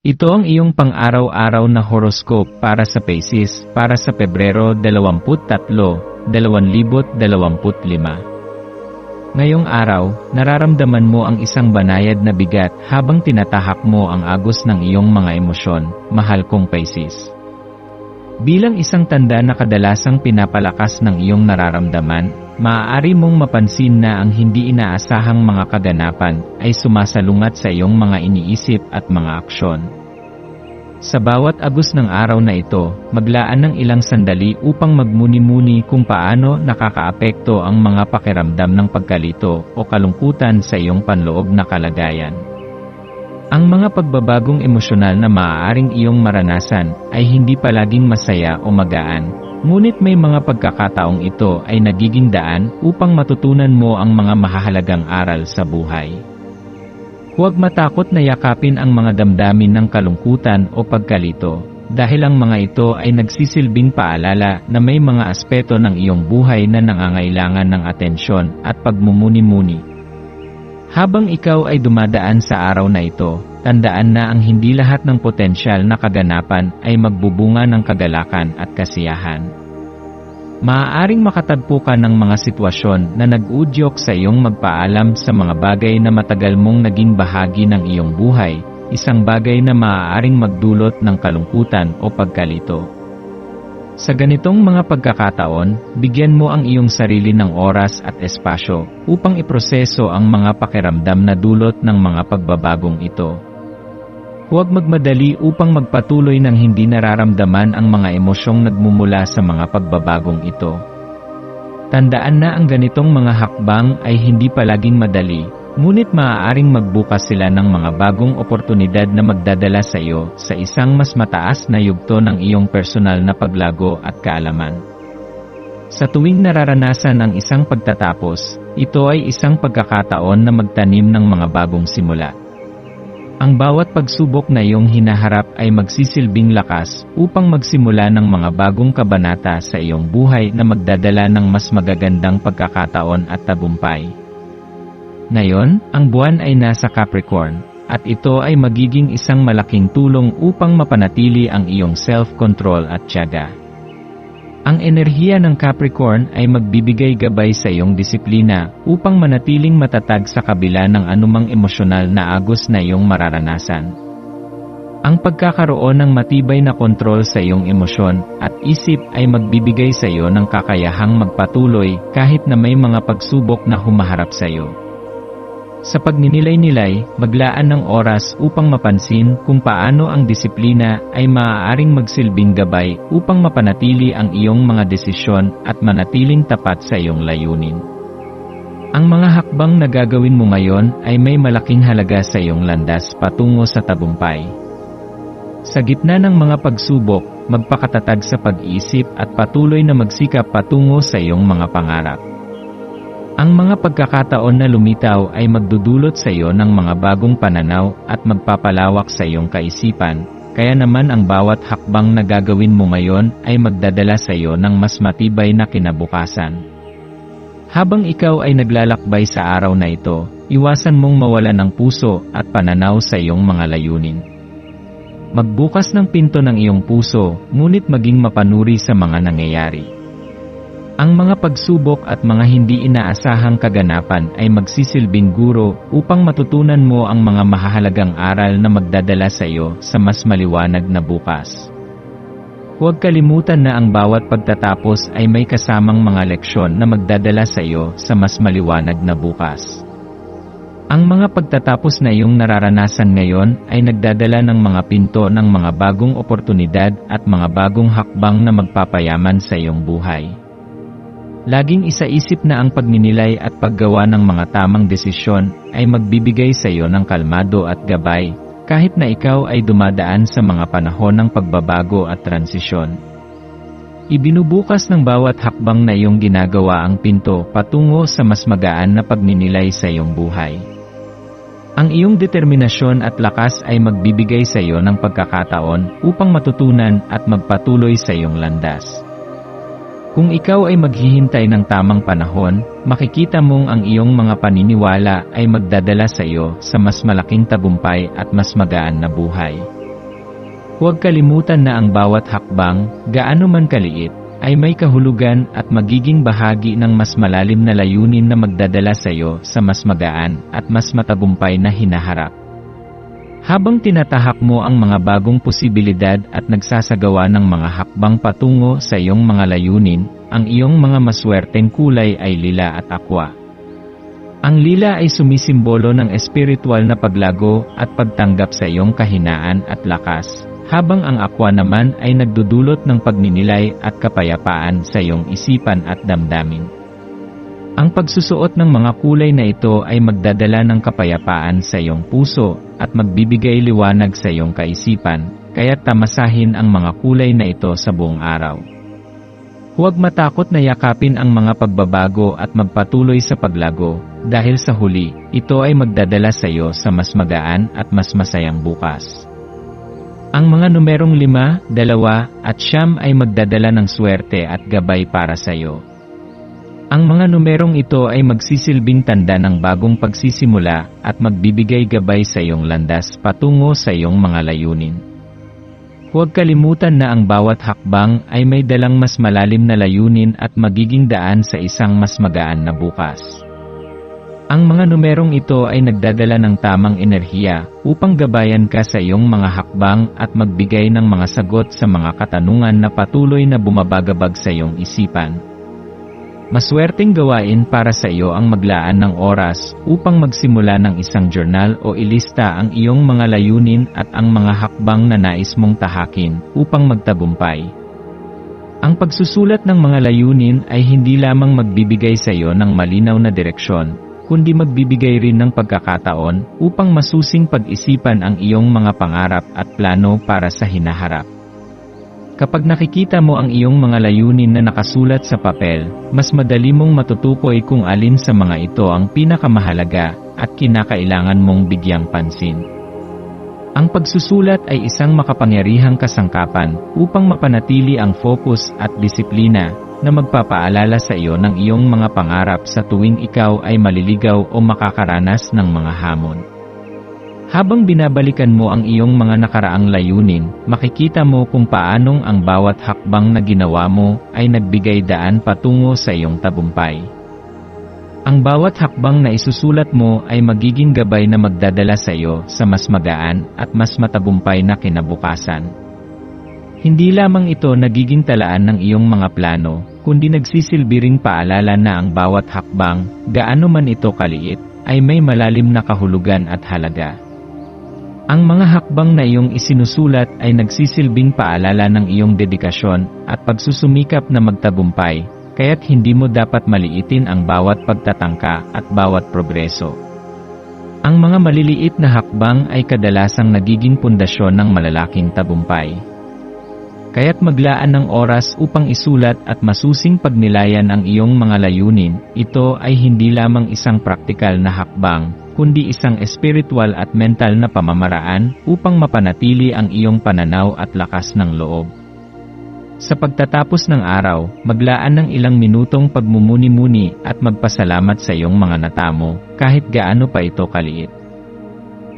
Ito ang iyong pang-araw-araw na horoscope para sa Pisces para sa Pebrero 23, 2025. Ngayong araw, nararamdaman mo ang isang banayad na bigat habang tinatahak mo ang agos ng iyong mga emosyon, mahal kong Pisces. Bilang isang tanda na kadalasang pinapalakas ng iyong nararamdaman, maaari mong mapansin na ang hindi inaasahang mga kaganapan ay sumasalungat sa iyong mga iniisip at mga aksyon. Sa bawat agos ng araw na ito, maglaan ng ilang sandali upang magmuni-muni kung paano nakakaapekto ang mga pakiramdam ng pagkalito o kalungkutan sa iyong panloob na kalagayan. Ang mga pagbabagong emosyonal na maaaring iyong maranasan ay hindi palaging masaya o magaan, ngunit may mga pagkakataong ito ay nagiging daan upang matutunan mo ang mga mahahalagang aral sa buhay. Huwag matakot na yakapin ang mga damdamin ng kalungkutan o pagkalito, dahil ang mga ito ay nagsisilbing paalala na may mga aspeto ng iyong buhay na nangangailangan ng atensyon at pagmumuni-muni. Habang ikaw ay dumadaan sa araw na ito, tandaan na ang hindi lahat ng potensyal na kaganapan ay magbubunga ng kagalakan at kasiyahan. Maaaring makatagpo ka ng mga sitwasyon na nag-udyok sa iyong magpaalam sa mga bagay na matagal mong naging bahagi ng iyong buhay, isang bagay na maaaring magdulot ng kalungkutan o pagkalito. Sa ganitong mga pagkakataon, bigyan mo ang iyong sarili ng oras at espasyo upang iproseso ang mga pakiramdam na dulot ng mga pagbabagong ito. Huwag magmadali upang magpatuloy ng hindi nararamdaman ang mga emosyong nagmumula sa mga pagbabagong ito. Tandaan na ang ganitong mga hakbang ay hindi palaging madali, Ngunit maaaring magbukas sila ng mga bagong oportunidad na magdadala sa iyo sa isang mas mataas na yugto ng iyong personal na paglago at kaalaman. Sa tuwing nararanasan ang isang pagtatapos, ito ay isang pagkakataon na magtanim ng mga bagong simula. Ang bawat pagsubok na iyong hinaharap ay magsisilbing lakas upang magsimula ng mga bagong kabanata sa iyong buhay na magdadala ng mas magagandang pagkakataon at tagumpay. Ngayon, ang buwan ay nasa Capricorn, at ito ay magiging isang malaking tulong upang mapanatili ang iyong self-control at tiyaga. Ang enerhiya ng Capricorn ay magbibigay gabay sa iyong disiplina upang manatiling matatag sa kabila ng anumang emosyonal na agos na iyong mararanasan. Ang pagkakaroon ng matibay na kontrol sa iyong emosyon at isip ay magbibigay sa iyo ng kakayahang magpatuloy kahit na may mga pagsubok na humaharap sa iyo. Sa pagninilay-nilay, maglaan ng oras upang mapansin kung paano ang disiplina ay maaaring magsilbing gabay upang mapanatili ang iyong mga desisyon at manatiling tapat sa iyong layunin. Ang mga hakbang na gagawin mo ngayon ay may malaking halaga sa iyong landas patungo sa tagumpay. Sa gitna ng mga pagsubok, magpakatatag sa pag-iisip at patuloy na magsikap patungo sa iyong mga pangarap. Ang mga pagkakataon na lumitaw ay magdudulot sa iyo ng mga bagong pananaw at magpapalawak sa iyong kaisipan, kaya naman ang bawat hakbang na gagawin mo ngayon ay magdadala sa iyo ng mas matibay na kinabukasan. Habang ikaw ay naglalakbay sa araw na ito, iwasan mong mawala ng puso at pananaw sa iyong mga layunin. Magbukas ng pinto ng iyong puso, ngunit maging mapanuri sa mga nangyayari. Ang mga pagsubok at mga hindi inaasahang kaganapan ay magsisilbing guro upang matutunan mo ang mga mahahalagang aral na magdadala sa iyo sa mas maliwanag na bukas. Huwag kalimutan na ang bawat pagtatapos ay may kasamang mga leksyon na magdadala sa iyo sa mas maliwanag na bukas. Ang mga pagtatapos na iyong nararanasan ngayon ay nagdadala ng mga pinto ng mga bagong oportunidad at mga bagong hakbang na magpapayaman sa iyong buhay. Laging isaisip na ang pagninilay at paggawa ng mga tamang desisyon ay magbibigay sa iyo ng kalmado at gabay, kahit na ikaw ay dumadaan sa mga panahon ng pagbabago at transisyon. Ibinubukas ng bawat hakbang na iyong ginagawa ang pinto patungo sa mas magaan na pagninilay sa iyong buhay. Ang iyong determinasyon at lakas ay magbibigay sa iyo ng pagkakataon upang matutunan at magpatuloy sa iyong landas. Kung ikaw ay maghihintay ng tamang panahon, makikita mong ang iyong mga paniniwala ay magdadala sa iyo sa mas malaking tagumpay at mas magaan na buhay. Huwag kalimutan na ang bawat hakbang, gaano man kaliit, ay may kahulugan at magiging bahagi ng mas malalim na layunin na magdadala sa iyo sa mas magaan at mas matagumpay na hinaharap. Habang tinatahak mo ang mga bagong posibilidad at nagsasagawa ng mga hakbang patungo sa iyong mga layunin, ang iyong mga maswerteng kulay ay lila at aqua. Ang lila ay sumisimbolo ng espiritual na paglago at pagtanggap sa iyong kahinaan at lakas, habang ang aqua naman ay nagdudulot ng pagninilay at kapayapaan sa iyong isipan at damdamin. Ang pagsusuot ng mga kulay na ito ay magdadala ng kapayapaan sa iyong puso at magbibigay liwanag sa iyong kaisipan, kaya tamasahin ang mga kulay na ito sa buong araw. Huwag matakot na yakapin ang mga pagbabago at magpatuloy sa paglago, dahil sa huli, ito ay magdadala sa iyo sa mas magaan at mas masayang bukas. Ang mga numerong 5, 2, at siyam ay magdadala ng swerte at gabay para sa iyo. Ang mga numerong ito ay magsisilbing tanda ng bagong pagsisimula at magbibigay gabay sa iyong landas patungo sa iyong mga layunin. Huwag kalimutan na ang bawat hakbang ay may dalang mas malalim na layunin at magiging daan sa isang mas magaan na bukas. Ang mga numerong ito ay nagdadala ng tamang enerhiya upang gabayan ka sa iyong mga hakbang at magbigay ng mga sagot sa mga katanungan na patuloy na bumabagabag sa iyong isipan. Maswerteng gawain para sa iyo ang maglaan ng oras upang magsimula ng isang journal o ilista ang iyong mga layunin at ang mga hakbang na nais mong tahakin upang magtagumpay. Ang pagsusulat ng mga layunin ay hindi lamang magbibigay sa iyo ng malinaw na direksyon, kundi magbibigay rin ng pagkakataon upang masusing pag-isipan ang iyong mga pangarap at plano para sa hinaharap. Kapag nakikita mo ang iyong mga layunin na nakasulat sa papel, mas madali mong matutukoy kung alin sa mga ito ang pinakamahalaga at kinakailangan mong bigyang pansin. Ang pagsusulat ay isang makapangyarihang kasangkapan upang mapanatili ang focus at disiplina na magpapaalala sa iyo ng iyong mga pangarap sa tuwing ikaw ay maliligaw o makakaranas ng mga hamon. Habang binabalikan mo ang iyong mga nakaraang layunin, makikita mo kung paanong ang bawat hakbang na ginawa mo ay nagbigay daan patungo sa iyong tabumpay. Ang bawat hakbang na isusulat mo ay magiging gabay na magdadala sa iyo sa mas magaan at mas matagumpay na kinabukasan. Hindi lamang ito nagiging talaan ng iyong mga plano, kundi nagsisilbi ring paalala na ang bawat hakbang, gaano man ito kaliit, ay may malalim na kahulugan at halaga. Ang mga hakbang na iyong isinusulat ay nagsisilbing paalala ng iyong dedikasyon at pagsusumikap na magtagumpay, kaya't hindi mo dapat maliitin ang bawat pagtatangka at bawat progreso. Ang mga maliliit na hakbang ay kadalasang nagiging pundasyon ng malalaking tagumpay. Kaya't maglaan ng oras upang isulat at masusing pagnilayan ang iyong mga layunin, ito ay hindi lamang isang praktikal na hakbang, kundi isang espiritual at mental na pamamaraan upang mapanatili ang iyong pananaw at lakas ng loob. Sa pagtatapos ng araw, maglaan ng ilang minutong pagmumuni-muni at magpasalamat sa iyong mga natamo, kahit gaano pa ito kaliit.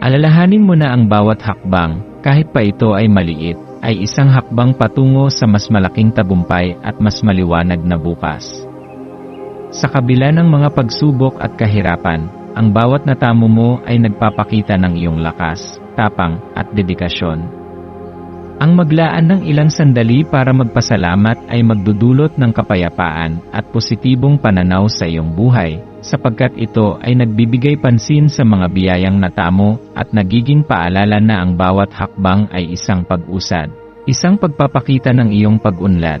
Alalahanin mo na ang bawat hakbang, kahit pa ito ay maliit, ay isang hakbang patungo sa mas malaking tagumpay at mas maliwanag na bukas. Sa kabila ng mga pagsubok at kahirapan, ang bawat natamo mo ay nagpapakita ng iyong lakas, tapang, at dedikasyon. Ang maglaan ng ilang sandali para magpasalamat ay magdudulot ng kapayapaan at positibong pananaw sa iyong buhay, sapagkat ito ay nagbibigay pansin sa mga biyayang natamo at nagiging paalala na ang bawat hakbang ay isang pag-usad, isang pagpapakita ng iyong pag-unlad,